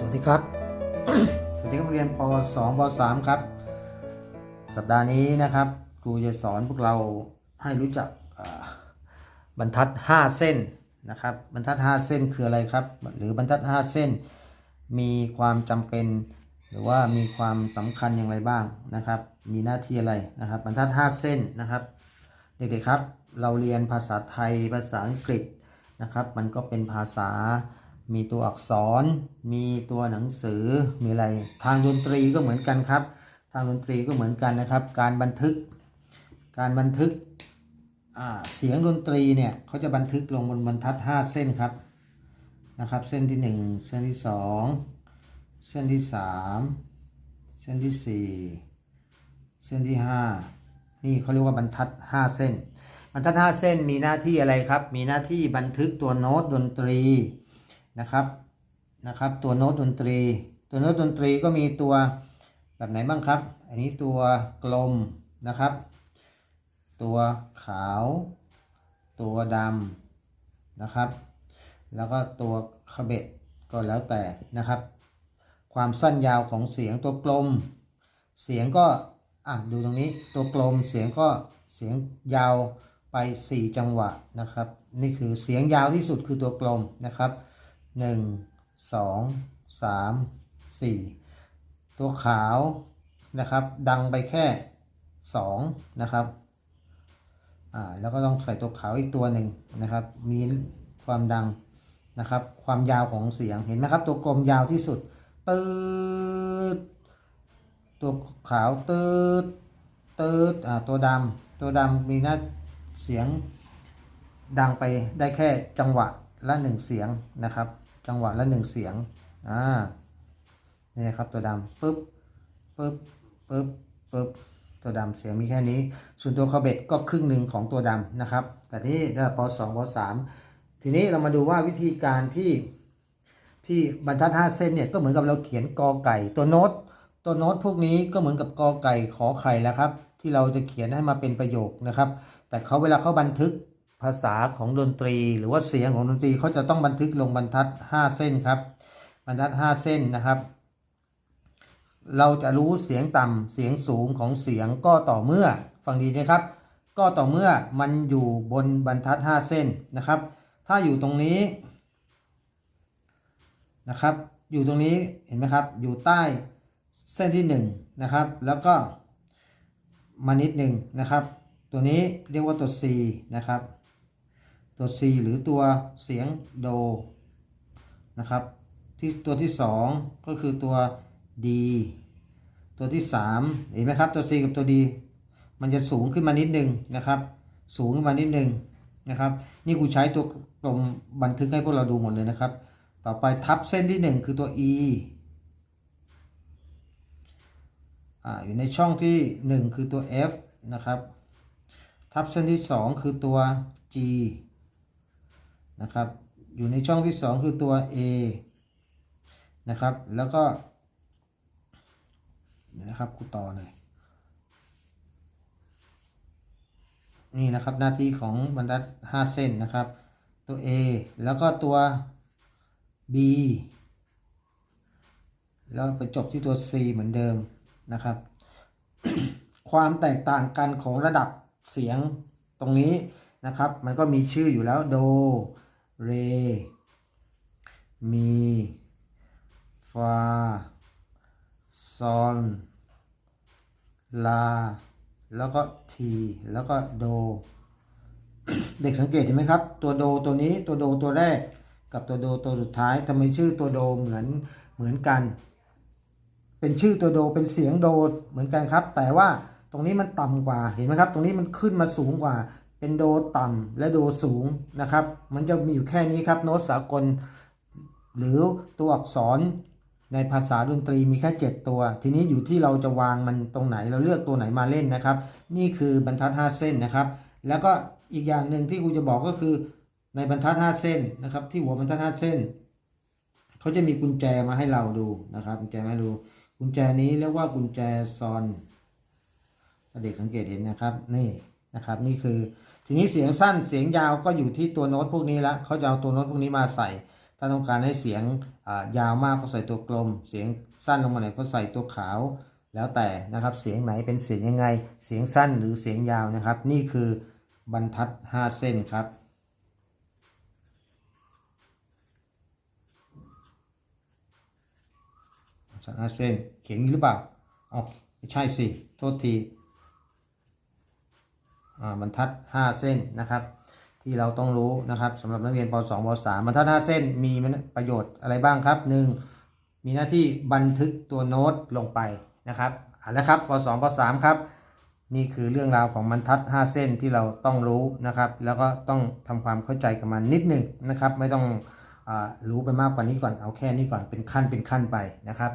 สวัสดีครับ สวัสดีนักเรียนป .2 ป .3 ครับ สัปดาห์นี้นะครับ ครูจะสอนพวกเราให้รู้จักบรรทัด 5 เส้นนะครับ บรรทัด 5 เส้นคืออะไรครับ หรือบรรทัด 5 เส้น มีความจำเป็น หรือว่ามีความสำคัญอย่างไรบ้างนะครับ มีหน้าที่อะไรนะครับ บรรทัด 5 เส้นนะครับ เด็กๆครับ เราเรียนภาษาไทยภาษาอังกฤษนะครับ มันก็เป็นภาษา มีตัวอักษร มีตัวหนังสือ มีอะไร ทางดนตรีก็เหมือนกันครับ ทางดนตรีก็เหมือนกันนะครับ การบันทึก การบันทึกเสียงดนตรีเนี่ยเขาจะบันทึกลงบนบรรทัด 5 เส้นครับ นะครับ เส้นที่ 1 เส้นที่ 2 เส้นที่ 3 เส้นที่ 4 เส้นที่ 5 นี่เขาเรียกว่าบรรทัด 5 เส้น บรรทัด 5 เส้นมีหน้าที่อะไรครับ มีหน้าที่บันทึกตัวโน้ตดนตรี นะครับนะครับ ตัวโน้ตดนตรี ตัวโน้ตดนตรีก็มีตัวแบบไหนบ้างครับ อันนี้ตัวกลมนะครับ ตัวขาว ตัวดำนะครับ แล้วก็ตัวขเบ็ดก็แล้วแต่นะครับ ความสั้นยาวของเสียงตัวกลม เสียงก็อะดูตรงนี้ตัวกลมเสียงก็เสียงยาวไป 4 จังหวะนะครับ นี่คือเสียงยาวที่สุดคือตัวกลมนะครับ 1 2 3 4ตัวขาวนะครับ ดังไปแค่2นะครับอ่าแล้วก็ต้องใส่ตัวขาวอีกตัวหนึ่งนะครับ มีความดังนะครับ ความยาวของเสียงเห็นไหมครับ ตัวกลมยาวที่สุดตืดตัวขาวตืดตืดอ่าตัวดำตัวดำมีหน้าเสียงดังไปได้แค่จังหวะละหนึ่งเสียงนะครับ จังหวะละหนึ่งเสียง อ่า นี่นะครับตัวดำปึ๊บปึ๊บปึ๊บปึ๊บตัวดำเสียงมีแค่นี้ ส่วนตัวคาเบ็ดก็ครึ่งหนึ่งของตัวดำนะครับ แต่นี่ระดับป .2 ป .3 ทีนี้เรามาดูว่าวิธีการที่ที่บรรทัด5เส้นเนี่ยก็เหมือนกับเราเขียนกอไก่ตัวโน้ตตัวโน้ตพวกนี้ก็เหมือนกับกอไก่ขอไข่แล้วครับ ที่เราจะเขียนให้มาเป็นประโยคนะครับ แต่เขาเวลาเขาบันทึก ภาษาของดนตรี หรือว่าเสียงของดนตรีเขาจะต้องบันทึกลงบรรทัด 5 เส้นครับ บรรทัด 5 เส้นนะครับ เราจะรู้เสียงต่ำเสียงสูงของเสียงก็ต่อเมื่อฟังดีนะครับ ก็ต่อเมื่อมันอยู่บนบรรทัด 5 เส้นนะครับ ถ้าอยู่ตรงนี้นะครับ อยู่ตรงนี้เห็นไหมครับ อยู่ใต้เส้นที่1นะครับ แล้วก็มานิดหนึ่งนะครับ ตัวนี้เรียกว่าตัว C นะครับ ตัว C หรือตัวเสียงโดนะครับ ที่ตัวที่ 2 ก็คือตัว D ตัวที่ 3 เห็นไหมครับ ตัว C กับตัว D มันจะสูงขึ้นมานิดนึงนะครับ สูงขึ้นมานิดนึงนะครับ นี่กูใช้ตัวกลมบันทึกให้พวกเราดูหมดเลยนะครับ ต่อไปทับเส้นที่ 1 คือตัว E อ่าอยู่ในช่องที่ 1 คือตัว F นะครับ ทับเส้นที่ 2 คือตัว G นะครับ อยู่ในช่องที่ 2 คือตัว A นะครับ แล้วก็นะครับกูต่อเลยนี่นะครับหน้าที่ของบรรทัด 5 เส้นนะครับ ตัว A แล้วก็ตัว B แล้วไปจบที่ตัว C เหมือนเดิมนะครับ ความแตกต่างกันของระดับเสียงตรงนี้นะครับ มันก็มีชื่ออยู่แล้วโด เร มี ฟา ซอน ลา แล้วก็ที แล้วก็โด เด็กสังเกตเห็นไหมครับ ตัวโดตัวนี้ตัวโดตัวแรก กับตัวโดตัวสุดท้ายทำไมชื่อตัวโดเหมือนเหมือนกัน เป็นชื่อตัวโดเป็นเสียงโดเหมือนกันครับ แต่ว่าตรงนี้มันต่ำกว่าเห็นไหมครับ ตรงนี้มันขึ้นมาสูงกว่า เป็นโดต่ำและโดสูงนะครับ มันจะมีอยู่แค่นี้ครับโน้ตสากล หรือตัวอักษรในภาษาดนตรีมีแค่ 7 ตัว ทีนี้อยู่ที่เราจะวางมันตรงไหนเราเลือกตัวไหนมาเล่นนะครับ นี่คือบรรทัด5เส้นนะครับ แล้วก็อีกอย่างหนึ่งที่ครูจะบอกก็คือ ในบรรทัด5เส้นนะครับ ที่หัวบรรทัด5เส้นเขาจะมีกุญแจมาให้เราดูนะครับ กุญแจมาดู กุญแจนี้เรียกว่ากุญแจซอนเด็กสังเกตเห็นนะครับ นี่นะครับ นี่คือ ทีนี้เสียงสั้นเสียงยาวก็อยู่ที่ตัวโน้ตพวกนี้ละเขาจะเอาตัวโน้ตพวกนี้มาใส่ ถ้าต้องการให้เสียงยาวมากก็ใส่ตัวกลม เสียงสั้นลงมาหน่อยก็ใส่ตัวขาว แล้วแต่นะครับเสียงไหนเป็นเสียงยังไง เสียงสั้นหรือเสียงยาวนะครับ นี่คือบรรทัด 5 เส้นครับสักห้าเส้นเขียนหรือเปล่าอ๋อไม่ใช่สิโทษที บรรทัด 5 เส้นนะครับ ที่เราต้องรู้นะครับสำหรับนักเรียนป .2 ป .3 บรรทัด 5 เส้นมีประโยชน์อะไรบ้างครับ 1. มีหน้าที่บันทึกตัวโน้ตลงไปนะครับอ่านนะครับป .2 ป .3 ครับนี่คือเรื่องราวของบรรทัด 5 เส้นที่เราต้องรู้นะครับ แล้วก็ต้องทำความเข้าใจกับมันนิดหนึงนะครับ ไม่ต้องอรู้ไปมากกว่านี้ก่อนเอาแค่นี้ก่อนเป็นขั้นเป็นขั้นไปนะครับ